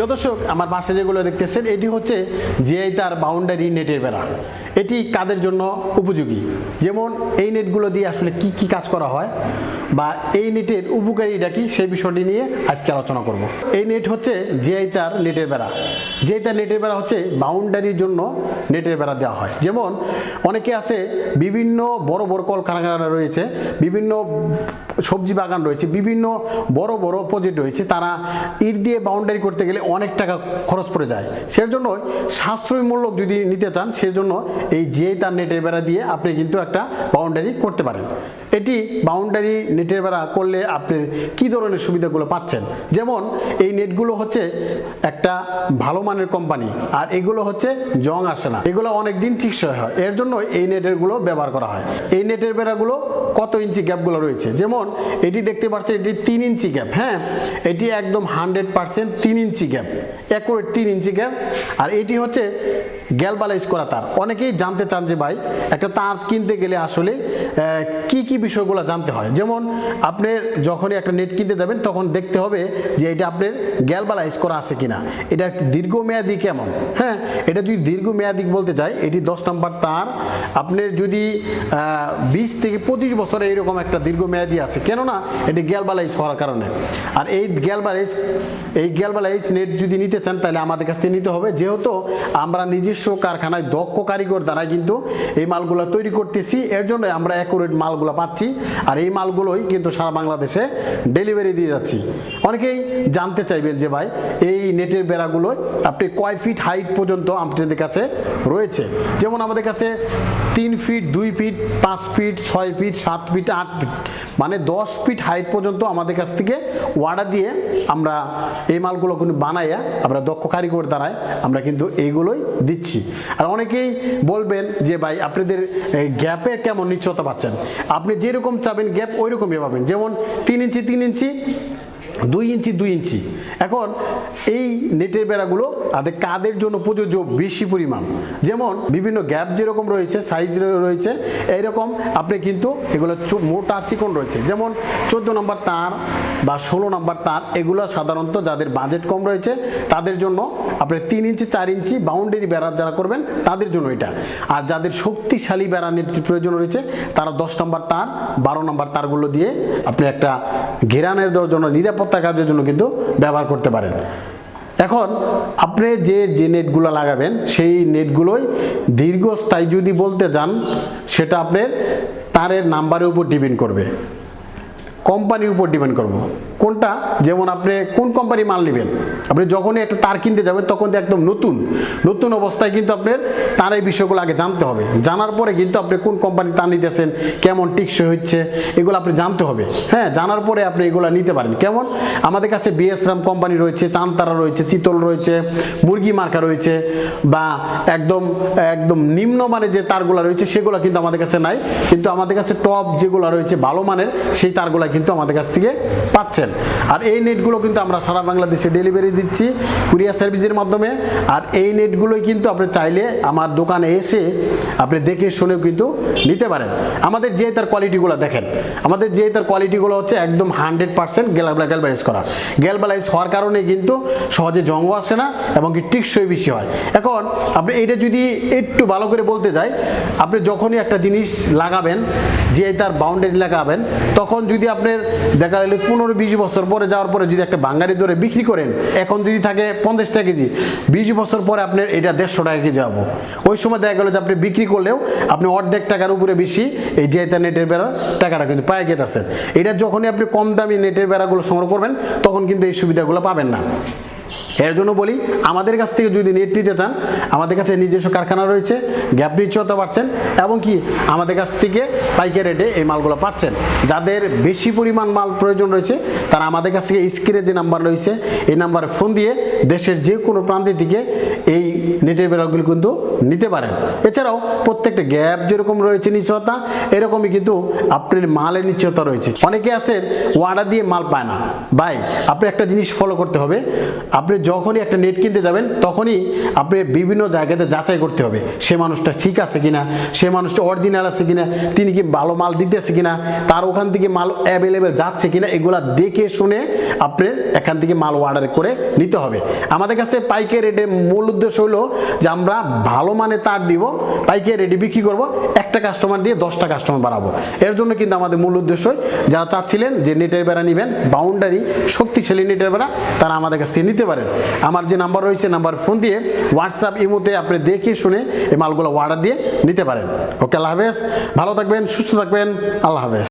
প্রিয় দর্শক আমার পাশে যেগুলো দেখতেছেন এটি হচ্ছে জিআই তার বাউন্ডারি নেটের বেড়া। এটি কাদের জন্য উপযোগী? যেমন এই নেটগুলো দিয়ে আসলে কি কি কাজ করা হয় বা এই নেটের উপকারিতা কি সেই বিষয়টি নিয়ে আজকে আলোচনা করব। এই নেট হচ্ছে জিআই তার নেটের বেড়া। জিআই তার নেটের বেড়া হচ্ছে বাউন্ডারির জন্য নেটের বেড়া দেওয়া হয়। যেমন অনেকে আছে বিভিন্ন বড় বড় কলকারখানা রয়েছে, বিভিন্ন সবজি বাগান রয়েছে, বিভিন্ন বড় বড় প্রজেক্ট রয়েছে, তারা ইট দিয়ে বাউন্ডারি করতে গেলে অনেক টাকা খরচ পড়ে যায়। সেজন্য সাশ্রয়ী মূল্য যদি নিতে চান, সেজন্য এই যে তার নেটের বেড়া দিয়ে আপনি কিন্তু একটা বাউন্ডারি করতে পারেন। এটি বাউন্ডারি নেটের বেড়া করলে আপনি কি ধরনের সুবিধাগুলো পাচ্ছেন? যেমন এই নেটগুলো হচ্ছে একটা ভালো মানের কোম্পানি আর এগুলো হচ্ছে জং আসে না। এগুলো অনেক দিন টিকসই হয়। এর জন্য এই নেটেরগুলো ব্যবহার করা হয়। এই নেটের বেড়াগুলো কত ইঞ্চি গ্যাপগুলো রয়েছে? যেমন এটি দেখতে পাচ্ছেন, এটি তিন ইঞ্চি গ্যাপ হ্যাঁ? এটি একদম হান্ড্রেড পার্সেন্ট তিন ইঞ্চি গ্যাপ অ্যাকুরেট তিন ইঞ্চি গ্যাপ। আর এটি হচ্ছে গ্যালবালাইজ করা তার। অনেকেই জানতে চান যে ভাই, একটা তার কিনতে গেলে আসলে কি কি বিষয়গুলো জানতে হয়? যেমন আপনি যখনই একটা নেট কিনতে যাবেন, তখন দেখতে হবে যে এটা আপনার গ্যালবালাইজ করা আছে কিনা। এটা দীর্ঘমেয়াদী কেমন? হ্যাঁ এটা যদি দীর্ঘমেয়াদী বলতে চাই এটি দশ নম্বর তার। আপনার যদি বিশ থেকে পঁচিশ বছরে এরকম একটা দীর্ঘমেয়াদী আছে, কেননা এটি গ্যালবালাইজ হওয়ার কারণে। আর এই গ্যালবালাইজ এই গ্যালবালাইজ নেট যদি নিতে চান, তাহলে আমাদের কাছ থেকে নিতে হবে। যেহেতু আমরা নিজস্ব কারখানায় দক্ষ কারিগর দ্বারা কিন্তু এই মালগুলো তৈরি করতেছি। এর জন্য আমরা অ্যাকুরেট মালগুলো পাচ্ছি আর এই মালগুলোই কিন্তু সারা বাংলাদেশে ডেলিভারি দিয়ে যাচ্ছি। অনেকেই জানতে চাইবেন যে ভাই, এই নেটের বেড়াগুলো আপনি কয় ফিট হাইট পর্যন্ত আপনাদের কাছে রয়েছে? যেমন আমাদের কাছে তিন ফিট, দুই ফিট, পাঁচ ফিট, ছয় ফিট, সাত ফিট, আট ফিট। মানে দশ ফিট হাইট পর্যন্ত আমাদের কাছ থেকে অর্ডার দিয়ে আমরা এই মালগুলো কিন্তু বানাইয়া আমরা দক্ষ কারিগর দ্বারায় আমরা কিন্তু এইগুলোই দিচ্ছি। আর অনেকেই বলবেন যে, ভাই, আপনাদের গ্যাপে কেমন নিশ্চয়তা পাচ্ছেন? আপনি যেরকম চাবেন, গ্যাপ ওই রকমই পাবেন। যেমন তিন ইঞ্চি তিন ইঞ্চি দুই ইঞ্চি দুই ইঞ্চি। এখন এই নেটের বেড়াগুলো তাদের কাদের জন্য প্রযোজ্য বেশি পরিমাণ? যেমন বিভিন্ন গ্যাপ যেরকম রয়েছে, সাইজ রয়েছে, এইরকম আপনি কিন্তু এগুলো মোটা চিকন রয়েছে। যেমন চোদ্দ নম্বর তার বা ষোলো নম্বর তার, এগুলো সাধারণত যাদের বাজেট কম রয়েছে, তাদের জন্য আপনি তিন ইঞ্চি, চার ইঞ্চি বাউন্ডারি বেড়া যারা করবেন, তাদের জন্য এটা। আর যাদের শক্তিশালী বেড়া নেটের প্রয়োজন রয়েছে, তারা দশ নম্বর তার, বারো নম্বর তারগুলো দিয়ে আপনি একটা ঘেরানের জন্য নিরাপত্তা কাজের জন্য কিন্তু ব্যবহার করতে পারেন। এখন আপনি যে যে নেটগুলো লাগাবেন, সেই নেটগুলোই দীর্ঘস্থায়ী যদি বলতে যান, সেটা আপনার তারের নাম্বারের উপর ডিপেন্ড করবে। কোম্পানির উপর ডিপেন্ড করব। কোনটা? যেমন আপনি কোন কোম্পানি মাল নেবেন? আপনি যখনই একটা তার কিনতে যাবেন, তখন একদম নতুন। নতুন অবস্থায় কিন্তু আপনার তার এই বিষয়গুলো আগে জানতে হবে। জানার পরে কিন্তু আপনি কোন কোম্পানি তার নিতেছেন, কেমন টিকসই হচ্ছে, এগুলো আপনি জানতে হবে। হ্যাঁ জানার পরে আপনি এগুলো নিতে পারেন। কেমন? আমাদের কাছে বিএস রাম কোম্পানি রয়েছে চান্তারা রয়েছে, চিতল রয়েছে, মুরগি মার্কা রয়েছে, বা একদম একদম নিম্নমানের যে তারগুলো রয়েছে, সেগুলো কিন্তু আমাদের কাছে নাই। কিন্তু আমাদের কাছে টপ যেগুলো রয়েছে ভালো মানের, সেই তারগুলো কিন্তু আমাদের কাছ থেকে পাচ্ছেন। আর এই নেটগুলো কিন্তু আমরা সারা বাংলাদেশে ডেলিভারি দিচ্ছি কুরিয়ার সার্ভিসের মাধ্যমে। আর এই নেটগুলোই কিন্তু আপনি চাইলে আমার দোকানে এসে আপনি দেখে শুনেও কিন্তু নিতে পারেন। আমাদের যে তার কোয়ালিটিগুলো দেখেন, আমাদের যে তার কোয়ালিটিগুলো হচ্ছে একদম হান্ড্রেড পার্সেন্ট গ্যালবালাইজ করা। গ্যালবালাইজ হওয়ার কারণে কিন্তু সহজে জঙ্গ আসে না এবং কি টিকসই বেশি হয়। এখন আপনি এটা যদি একটু ভালো করে বলতে যাই, আপনি যখনই একটা জিনিস লাগাবেন, যে তার বাউন্ডারি লাগাবেন, তখন যদি আপনার দেখা গেলে পনেরো, বিশ বছর পরে যাওয়ার পরে যদি একটা বাঙালি দরে বিক্রি করেন, এখন যদি থাকে পঞ্চাশ টাকা কেজি, বিশ বছর পরে আপনার এটা দেড়শো টাকা কেজি হব ওই সময় দেখা গেলো যে আপনি বিক্রি করলেও আপনি অর্ধেক টাকার উপরে বেশি এই যে তার নেটের বেড়ার টাকাটা কিন্তু পায়ে গেতেছেন এটা যখনই আপনি কম দামি নেটের বেড়াগুলো সংগ্রহ করবেন, তখন কিন্তু এই সুবিধাগুলো পাবেন না। এর জন্য বলি, আমাদের কাছ থেকে যদি নেট নিতে চান, আমাদের কাছে নিজস্ব কারখানা রয়েছে, গ্যাপ নিশ্চয়তা পাচ্ছেন এবং কি আমাদের কাছ থেকে পাইকারি রেটে এই মালগুলো পাচ্ছেন। যাদের বেশি পরিমাণ মাল প্রয়োজন রয়েছে, তারা আমাদের কাছ থেকে স্ক্রিনে যে নাম্বার রয়েছে, এই নাম্বারে ফোন দিয়ে দেশের যে কোনো প্রান্তে থেকে এই নেটের বেড়াগুলি কিন্তু নিতে পারেন। এছাড়াও প্রত্যেকটা গ্যাপ যেরকম রয়েছে নিশ্চয়তা, এরকমই কিন্তু আপনার মালের নিশ্চয়তা রয়েছে। অনেকে আছেন ওয়ার্ডার দিয়ে মাল পায় না। ভাই আপনি একটা জিনিস ফলো করতে হবে। আপনি যখনই একটা নেট কিনতে যাবেন, তখনই আপনি বিভিন্ন জায়গাতে যাচাই করতে হবে, সে মানুষটা ঠিক আছে কিনা, সে মানুষটা অরিজিনাল আছে কিনা, তিনি কি ভালো মাল দিতে দিতেছে কিনা, তার ওখান থেকে মাল অ্যাভেলেবেল যাচ্ছে কিনা, এগুলা দেখে শুনে আপনার এখান থেকে মাল অর্ডার করে নিতে হবে। আমাদের কাছে পাইকারি রেটে মূল উদ্দেশ্য হলো যে আমরা ভালো মানে তার দিব, পাইকারি রেডি বিক্রি করব, একটা কাস্টমার দিয়ে দশটা কাস্টমার বাড়াবো। এর জন্য কিন্তু আমাদের মূল উদ্দেশ্য যারা চাচ্ছিলেন যে নেটের বেড়া নেবেন বাউন্ডারি শক্তিশালী নেটের বেড়া, তারা আমাদের কাছ থেকে নিতে পারেন। আমার যে নাম্বার রয়েছে নাম্বার ফোন দিয়ে হোয়াটসঅ্যাপ ইমোতে আপনি দেখে শুনে এই মালগুলো অর্ডার দিয়ে নিতে পারেন। ওকে আল্লাহ হাফেজ, ভালো থাকবেন, সুস্থ থাকবেন, আল্লাহ হাফেজ।